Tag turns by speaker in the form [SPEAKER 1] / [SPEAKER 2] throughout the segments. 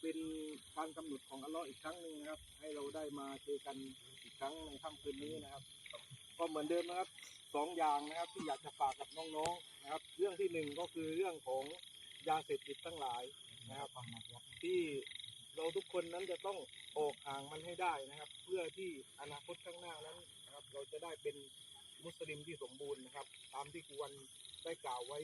[SPEAKER 1] เป็นการกำหนดของอัลลอฮ์อีกครั้งหนึ่งนะครับ ให้เราได้มาเจอกันอีกครั้งในค่ำคืนนี้นะครับ ก็เหมือนเดิมนะครับสองอย่างนะครับที่อยากจะฝากกับน้องๆนะครับ เรื่องที่หนึ่งก็คือเรื่องของยาเสพติดทั้งหลายนะครับที่เราทุกคนนั้นจะต้องออกห่างมันให้ได้นะครับ เพื่อที่อนาคตข้างหน้านั้นนะครับ เราจะได้เป็นมุสลิมที่สมบูรณ์นะครับ ตามที่ควันได้กล่าวไว้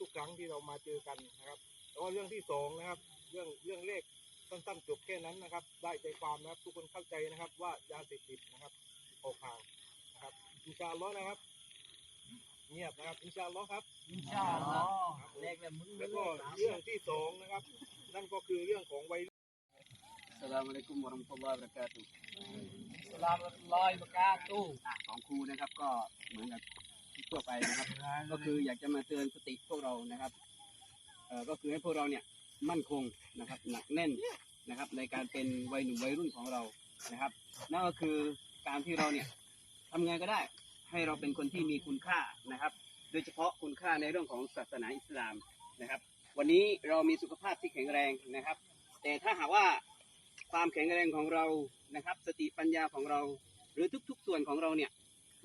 [SPEAKER 1] ทุกๆ ครั้งที่เรามาเจอกันนะครับแล้วก็เรื่องที่สองนะครับ เรื่องเรื่องเลขสั้นๆจบแค่นั้นนะครับ ได้ใจความนะครับทุกคนเข้าใจนะครับ ว่ายาเสพติดนะครับออกห่างนะครับอินชาอัลลอฮ์นะครับ เงียบนะครับอินชาอัลลอฮ์ครับ
[SPEAKER 2] อินชาอัลลอฮ์เลขละมึง
[SPEAKER 1] แล้วก็เรื่องที่สองนะครับ นั่นก็คือเรื่องของวัยรุ่น
[SPEAKER 3] อัสสลามุอะลัยกุมวะเราะห์มะตุลลอฮิวะบะเราะกาตุฮ์
[SPEAKER 2] สลามลอยประกาศตู้
[SPEAKER 3] อะของครูนะครับก็เหมือนกับทั่วไปนะครับ ก็คืออยากจะมาเตือนสติพวกเรานะครับเอ่อก็คือให้พวกเราเนี่ย มั่นคงนะครับหนักแน่นนะครับในการเป็นวัยหนุ่มวัยรุ่นของเรานะครับ นั่นก็คือการที่เราเนี่ยทำไงก็ได้ให้เราเป็นคนที่มีคุณค่านะครับ โดยเฉพาะคุณค่าในเรื่องของศาสนาอิสลามนะครับ วันนี้เรามีสุขภาพที่แข็งแรงนะครับ แต่ถ้าหากว่าความแข็งแรงของเรานะครับ สติปัญญาของเรา หรือทุกๆส่วนของเราเนี่ย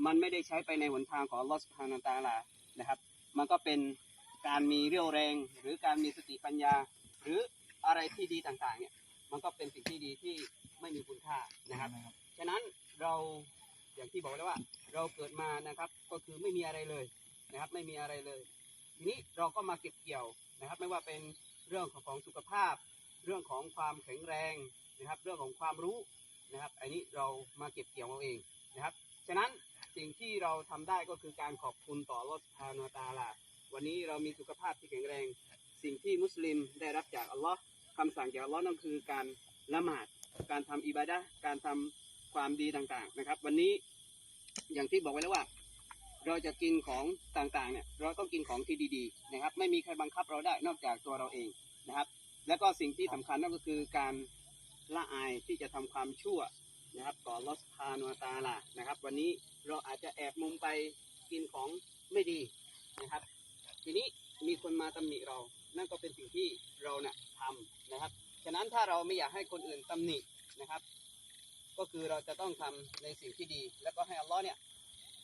[SPEAKER 3] มันไม่ได้ใช้ไปในหนทางของลอสุบฮานาตาลานะครับ มันก็เป็นการมีเรี่ยวแรงหรือการมีสติปัญญา หรืออะไรที่ดีต่างๆเนี่ยมันก็เป็นสิ่งที่ดีที่ไม่มีคุณค่านะครับ ฉะนั้นเราอย่างที่บอกแล้วว่า เราเกิดมานะครับก็คือไม่มีอะไรเลยนะครับ ไม่มีอะไรเลยทีนี้เราก็มาเก็บเกี่ยวนะครับ ไม่ว่าเป็นเรื่องของของสุขภาพ เรื่องของความแข็งแรงนะครับ เรื่องของความรู้นะครับ อันนี้เรามาเก็บเกี่ยวเอาเองนะครับ ฉะนั้นสิ่งที่เราทำได้ก็คือการขอบคุณต่ออัลลอฮฺสุบฮานาอะห์วะตะอาลาวันนี้เรามีสุขภาพที่แข็งแรง สิ่งที่มุสลิมได้รับจากอัลลอฮ์คำสั่งจากอัลลอฮ์นั่นคือการละหมาด การทำอิบาดะการทำความดีต่างๆนะครับ วันนี้อย่างที่บอกไว้แล้วว่า เราจะกินของต่างๆเนี่ยเราต้องกินของที่ดีๆนะครับ ไม่มีใครบังคับเราได้นอกจากตัวเราเองนะครับ แล้วก็สิ่งที่สำคัญนั่นก็คือการละอายที่จะทำความชั่วนะครับต่อลอสพานุตาลานะครับ วันนี้เราอาจจะแอบมุมไปกินของไม่ดีนะครับ ทีนี้มีคนมาตำหนิเรา นั่นก็เป็นสิ่งที่เราเนี่ยทำนะครับ ฉะนั้นถ้าเราไม่อยากให้คนอื่นตำหนินะครับ ก็คือเราจะต้องทำในสิ่งที่ดี แล้วก็ให้อัลลอฮ์เนี่ย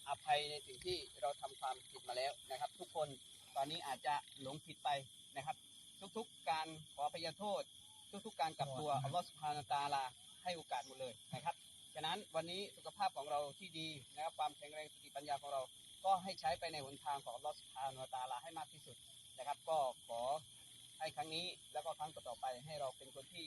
[SPEAKER 3] อภัยในสิ่งที่เราทำความผิดมาแล้วนะครับ ทุกคนตอนนี้อาจจะหลงผิดไปนะครับ ทุกๆการขออภัยโทษ ทุกๆการกลับตัวอัลลอฮ์สุบฮานตาลาให้โอกาสหมดเลยนะครับ ฉะนั้นวันนี้สุขภาพของเราที่ดีนะครับความแข็งแรงสติปัญญาของเรา ก็ให้ใช้ไปในหนทางของอัลลอฮ์สุบฮานตาลาให้มากที่สุด นะครับ ก็ขอให้ครั้งนี้แล้วก็ครั้งต่อๆไปให้เราเป็นคนที่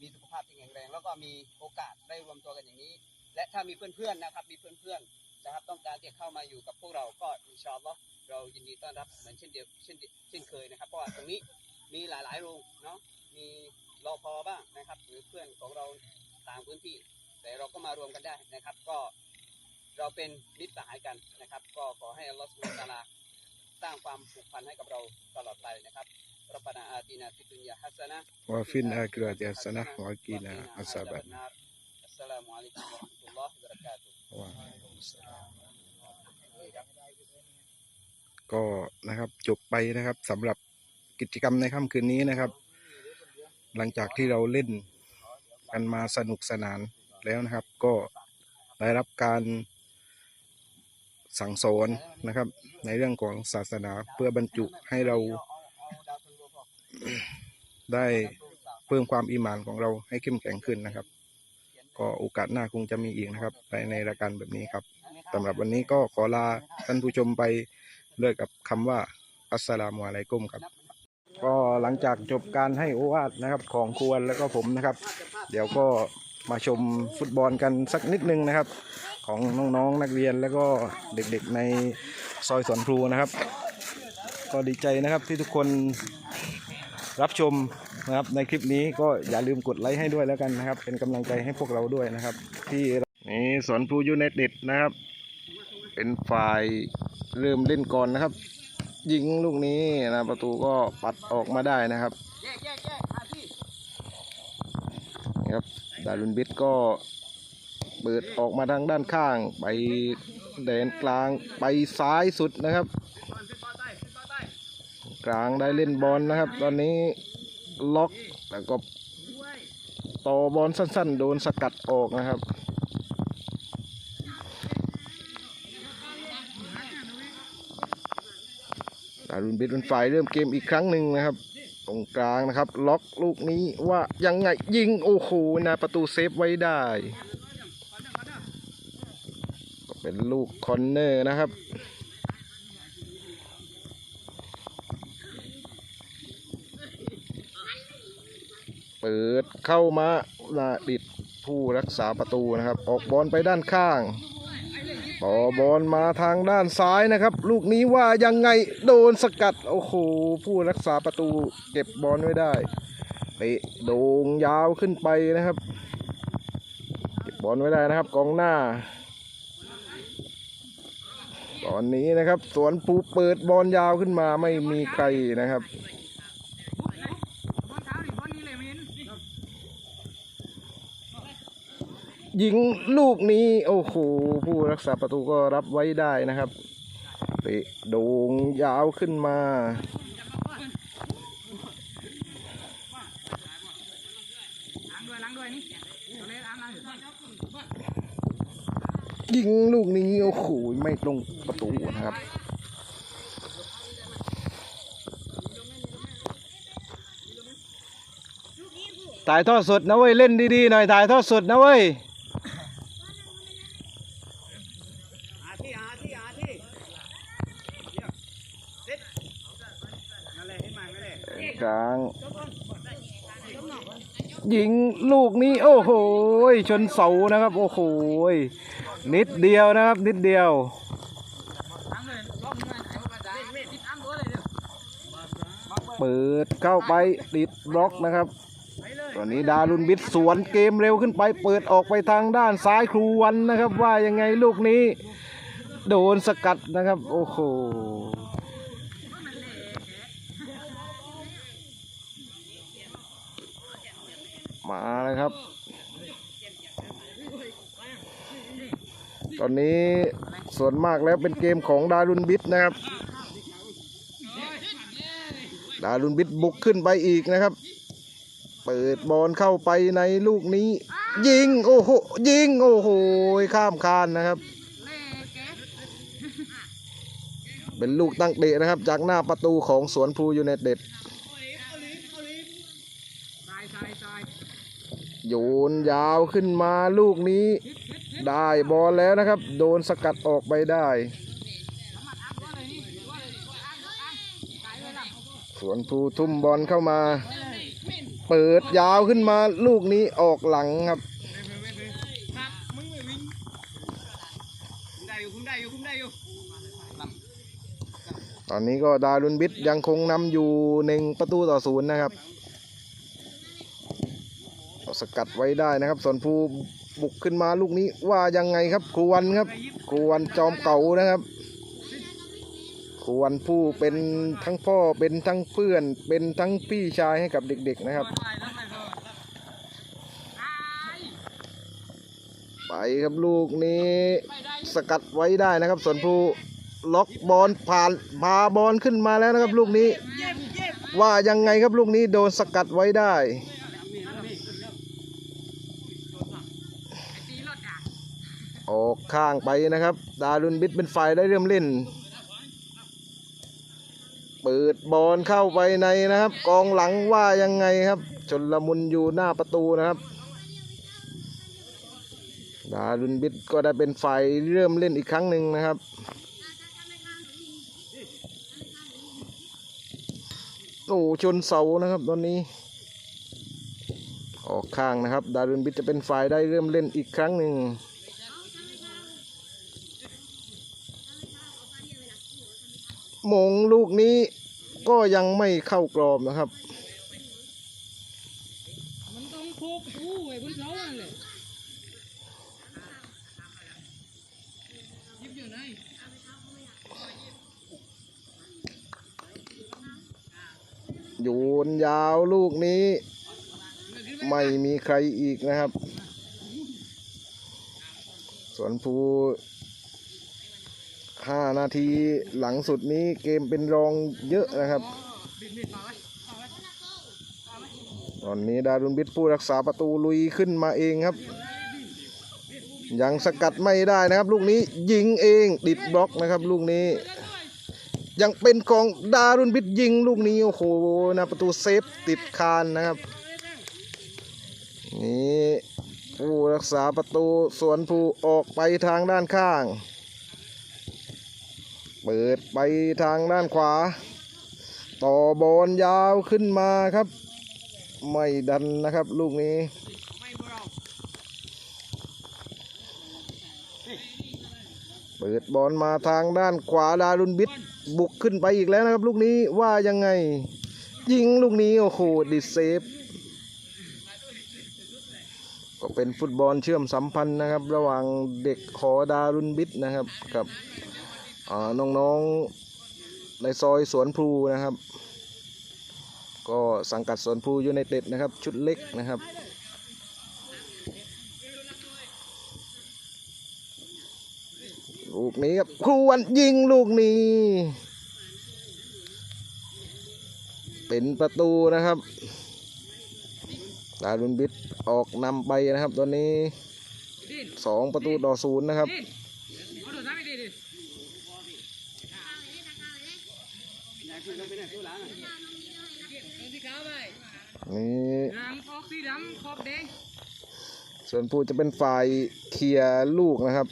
[SPEAKER 3] มีสุขภาพที่แข็งแรง แล้วก็มีโอกาสได้รวมตัวกันอย่างนี้ และถ้ามีเพื่อนๆนะครับ มีเพื่อนๆนะครับ ต้องการที่จะเข้ามาอยู่กับพวกเราก็อินชาอัลลอฮ์เรายินดีต้อนรับเหมือนเช่นเดียวเช่นเช่นเคยนะครับ เพราะว่าตรงนี้มีหลายๆโรงเนาะมีรอพอบ้างนะครับ หรือเพื่อนของเราต่างพื้นที่ แต่เราก็มารวมกันได้นะครับ ก็เราเป็นมิตรสหายกันนะครับ ก็ขอให้อัลลอฮฺสุบฮานะฮูวะตาลา สร้างความผูกพันให้กับเราตลอดไปนะครับรับนาอาตินาฟิดุนยาฮัสนะ
[SPEAKER 4] วะฟินอากราติฮัสนะวากีนา
[SPEAKER 3] อัสบันอัสสลามุอะลัยกุมวะราะห์มะตุลลอฮิวะบะเราะกาตุฮ์
[SPEAKER 4] วะอะลัยกุมสลามก็นะครับจบไปนะครับสำหรับกิจกรรมในค่ำคืนนี้นะครับ หลังจากที่เราเล่นกันมาสนุกสนานแล้วนะครับ ก็ได้รับการ สั่งสอนนะครับ ในเรื่องของศาสนาเพื่อบรรจุให้เราได้เพิ่มความอีหมานของเราให้เข้มแข็งขึ้นนะครับ ก็โอกาสหน้าคงจะมีอีกนะครับไปในรายการแบบนี้ครับสำหรับวันนี้ก็ขอลาท่านผู้ชมไปด้วยกับคำว่าอัสสลามุอะลัยกุมครับ ก็หลังจากจบการให้โอวาทนะครับของควรแล้วก็ผมนะครับ เดี๋ยวก็มาชมฟุตบอลกันสักนิดนึงนะครับ ของน้องๆนักเรียนแล้วก็เด็กๆในซอยสวนพลูนะครับ ก็ดีใจนะครับที่ทุกคนรับชมนะครับในคลิปนี้ก็อย่าลืมกดไลค์ให้ด้วยแล้วกันนะครับ เป็นกำลังใจให้พวกเราด้วยนะครับ ที่นี่สวนพลูยูไนเต็ดนะครับ เป็นฝ่ายเริ่มเล่นก่อนนะครับ ยิงลูกนี้นะประตูก็ปัดออกมาได้นะครับนี่ครับดารุนบิดก็ เปิดออกมาทางด้านข้าง ไปแดนกลางไปซ้ายสุดนะครับ กลางได้เล่นบอลนะครับ ตอนนี้ล็อกแล้วก็ต่อบอลสั้นๆ โดนสกัดออกนะครับดารุนบิดเป็นฝ่ายเริ่มเกมอีกครั้งหนึ่งนะครับ ตรงกลางนะครับ ล็อกลูกนี้ว่ายังไงยิง โอ้โหนะประตูเซฟไว้ได้ เป็นลูกคอนเนอร์นะครับ เปิดเข้ามาลาดิดผู้รักษาประตูนะครับ ออกบอลไปด้านข้างต่อบอลมาทางด้านซ้ายนะครับ ลูกนี้ว่ายังไงโดนสกัด โอ้โห ผู้รักษาประตูเก็บบอลไว้ได้เตะโด่งยาวขึ้นไปนะครับ เก็บบอลไว้ได้นะครับ กองหน้า อนนี้นะครับ สวนปูเปิดบอลยาวขึ้นมาไม่มีใครนะครับยิงลูกนี้ โอ้โหผู้รักษาประตูก็รับไว้ได้นะครับเตะโด่งยาวขึ้นมา ยิงลูกนี้โอ้โหไม่ตรงประตูนะครับ ถ่ายทอดสดนะเว้ย เล่นดีๆหน่อยถ่ายทอดสดนะเว้ยกลางยิงลูกนี้ โอ้โหชนเสานะครับ โอ้โห นิดเดียวนะครับ นิดเดียวเปิดเข้าไปติดบล็อกนะครับตอนนี้ดารุนบิดสวนเกมเร็วขึ้นไป เปิดออกไปทางด้านซ้ายครูวันนะครับ ว่ายังไงลูกนี้ โดนสกัดนะครับ โอ้โหมาเลยครับ ตอนนี้ส่วนมากแล้วเป็นเกมของดารุนบิดนะครับ ดารุนบิดบุกขึ้นไปอีกนะครับ เปิดบอลเข้าไปในลูกนี้ ยิงโอ้โหยิงโอ้โหข้ามคานนะครับ เป็นลูกตั้งเตะนะครับ จากหน้าประตูของสวนพลูยูไนเต็ดโยนยาวขึ้นมาลูกนี้ ได้บอลแล้วนะครับ โดนสกัดออกไปได้ สวนภูทุ่มบอลเข้ามา เปิดยาวขึ้นมาลูกนี้ออกหลังครับตอนนี้ก็ดารุนบิดยังคงนำอยู่หนึ่งประตูต่อศูนย์นะครับสกัดไว้ได้นะครับส่วนภู บุกขึ้นมาลูกนี้ว่ายังไงครับครูวันครับครูวันจอมเก่านะครับครูวันผู้เป็นทั้งพ่อเป็นทั้งเพื่อน เป็นทั้งพี่ชายให้กับเด็ก ๆนะครับ ไปครับลูกนี้สกัดไว้ได้นะครับส่วนผู้ล็อกบอลผ่านพาบอลขึ้นมาแล้วนะครับ ลูกนี้ ว่ายังไงครับลูกนี้โดนสกัดไว้ได้ ออกข้างไปนะครับ ดารุนบิดเป็นฝ่ายได้เริ่มเล่น เปิดบอลเข้าไปในนะครับ กองหลังว่ายังไงครับชนละมุนอยู่หน้าประตูนะครับ ดารุนบิดก็ได้เป็นฝ่ายเริ่มเล่นอีกครั้งหนึ่งนะครับโอ้ชนเสานะครับตอนนี้ ออกข้างนะครับ ดารุนบิดจะเป็นฝ่ายได้เริ่มเล่นอีกครั้งหนึ่ง มงลูกนี้ก็ยังไม่เข้ากรอบนะครับ
[SPEAKER 2] มันต้องคุกอู้ไอ้บนเสานั่นแหละยิบอยู่ไหน
[SPEAKER 4] โยนยาวลูกนี้ ไม่มีใครอีกนะครับส่วนภู ห้านาทีหลังสุดนี้เกมเป็นรองเยอะนะครับ ตอนนี้ดารุนบิดผู้รักษาประตูลุยขึ้นมาเองครับ ยังสกัดไม่ได้นะครับ ลูกนี้ยิงเองติดบล็อกนะครับ ลูกนี้ ยังเป็นของดารุนบิดยิงลูกนี้โอ้โหนะประตูเซฟติดคานนะครับนี่ผู้รักษาประตูสวนผู้ออกไปทางด้านข้าง เปิดไปทางด้านขวา ต่อบอลยาวขึ้นมาครับ ไม่ดันนะครับลูกนี้เปิดบอลมาทางด้านขวาดารุนบิดบุกขึ้นไปอีกแล้วนะครับ ลูกนี้ว่ายังไง ยิงลูกนี้ โอ้โหดิเซฟ ก็เป็นฟุตบอลเชื่อมสัมพันธ์นะครับ ระหว่างเด็กขอดารุนบิดนะครับกับ น้องๆในซอยสวนพลูนะครับ ก็สังกัดสวนพลูยูไนเต็ดนะครับ ชุดเล็กนะครับลูกนี้ครับครูวันยิงลูกนี้ เป็นประตูนะครับดารุนบิดออกนำไปนะครับตอนนี้สองประตูต่อศูนย์นะครับ
[SPEAKER 2] ดินเอาโดดน้ำไปดิดิเอาสีขาวไป
[SPEAKER 4] นี่
[SPEAKER 2] หางออกสีดำขอบแดง
[SPEAKER 4] ส่วนผู้จะเป็นฝ่ายเคลียร์ลูกนะครับ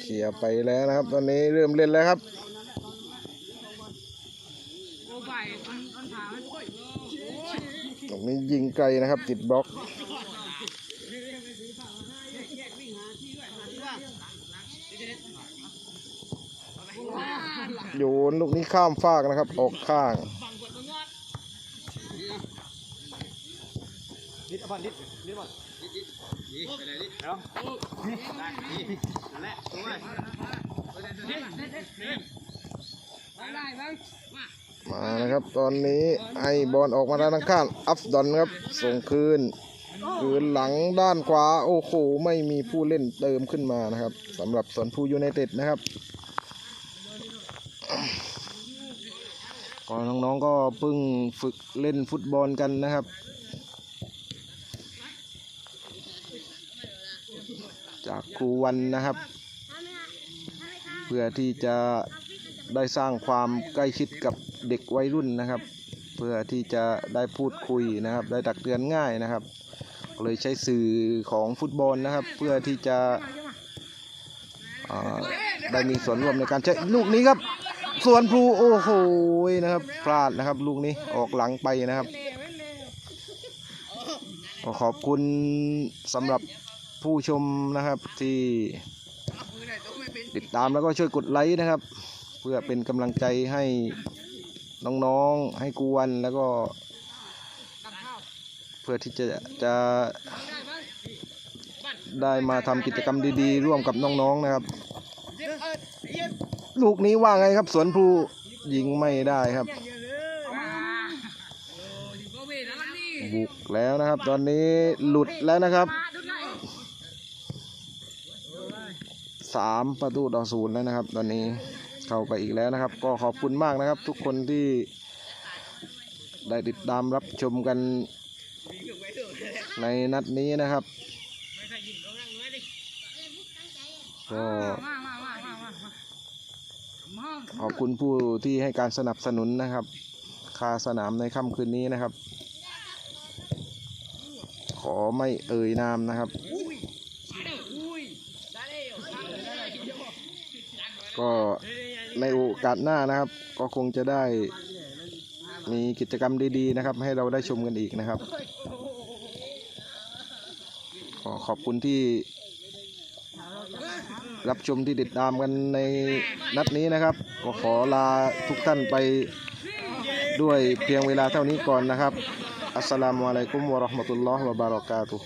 [SPEAKER 4] เคลียร์ไปแล้วนะครับ ตอนนี้เริ่มเล่นแล้วครับ
[SPEAKER 2] โอ้ใบมันมันผ่ามันโอ้ยโอ้ย
[SPEAKER 4] ตรงนี้ยิงไกลนะครับ ติดบล็อก โยนลูกนี้ข้ามฟากนะครับ ออกข้าง
[SPEAKER 2] บังกดตัวงอด
[SPEAKER 1] นิดอะนิดนิดก่อน
[SPEAKER 2] ไปได้บ้างมา
[SPEAKER 4] มานะครับตอนนี้ให้บอลออกมาด้านข้างอัฟดอนครับส่งคืนคืนหลังด้านขวาโอ้โหไม่มีผู้เล่นเติมขึ้นมานะครับสำหรับสวนภูยูไนเต็ดนะครับ ก็น้องๆก็เพิ่งฝึกเล่นฟุตบอลกันนะครับ จากครูวันนะครับ เพื่อที่จะได้สร้างความใกล้ชิดกับเด็กวัยรุ่นนะครับ เพื่อที่จะได้พูดคุยนะครับ ได้ตักเตือนง่ายนะครับ เลยใช้สื่อของฟุตบอลนะครับ เพื่อที่จะได้มีส่วนร่วมในการใช้ลูกนี้ครับ ส่วนพลูโอ้โหนะครับ พลาดนะครับ ลูกนี้ออกหลังไปนะครับก็ขอบคุณสำหรับผู้ชมนะครับที่ติดตามแล้วก็ช่วยกดไลค์นะครับ เพื่อเป็นกำลังใจให้น้องๆให้กวนแล้วก็ เพื่อที่จะจะได้มาทำกิจกรรมดีๆ ร่วมกับน้องๆนะครับ ลูกนี้ว่าไงครับ สวนพลูยิงไม่ได้ครับ บุกแล้วนะครับ ตอนนี้หลุดแล้วนะครับสามประตูต่อศูนย์แล้วนะครับ ตอนนี้เข้าไปอีกแล้วนะครับ ก็ขอบคุณมากนะครับ ทุกคนที่ได้ติดตามรับชมกันในนัดนี้นะครับก็
[SPEAKER 2] มามามามามามา
[SPEAKER 4] ขอบคุณผู้ที่ให้การสนับสนุนนะครับ คาสนามในค่ำคืนนี้นะครับ ขอไม่เอ่ยนามนะครับ ก็ในโอกาสหน้านะครับ ก็คงจะได้มีกิจกรรมดีๆนะครับ ให้เราได้ชมกันอีกนะครับ ขอขอบคุณที่ รับชมที่ติดตามกันในนัดนี้นะครับ ก็ขอลาทุกท่านไปด้วยเพียงเวลาเท่านี้ก่อนนะครับอัสสลามุอะลัยกุมวะราะห์มะตุลลอฮ์วะบารอกาตุ